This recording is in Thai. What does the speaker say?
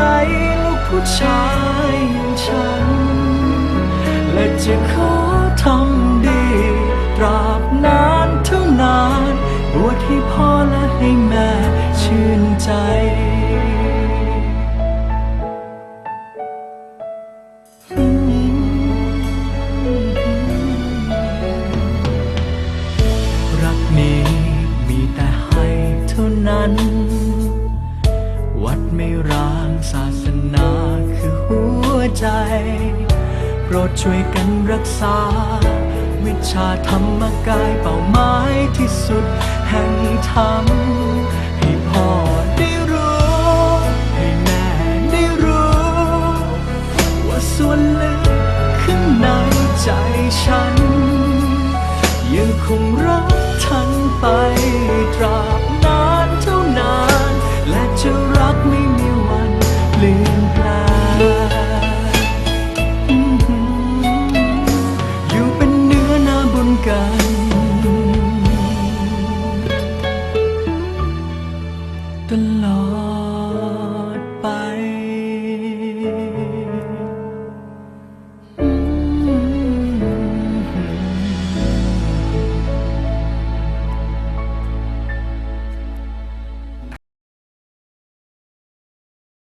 ใจลูกผู้ชายอย่างฉัน และจะขอทำดีตราบนานเท่านาน บวชให้พ่อและให้แม่ชื่นใจอืมางศาสนาคือหัวใจ โปรดช่วยกันรักษา วิชาธรรมกายเป้าหมายที่สุดแห่งธรรมให้พ่อได้รู้ ให้แม่ได้รู้ ว่าส่วนลึกข้างในใจฉัน ยังคงรักท่านไปตราบ ลืมปลาอยู่เป็นเนื้อนาบนกันตลอด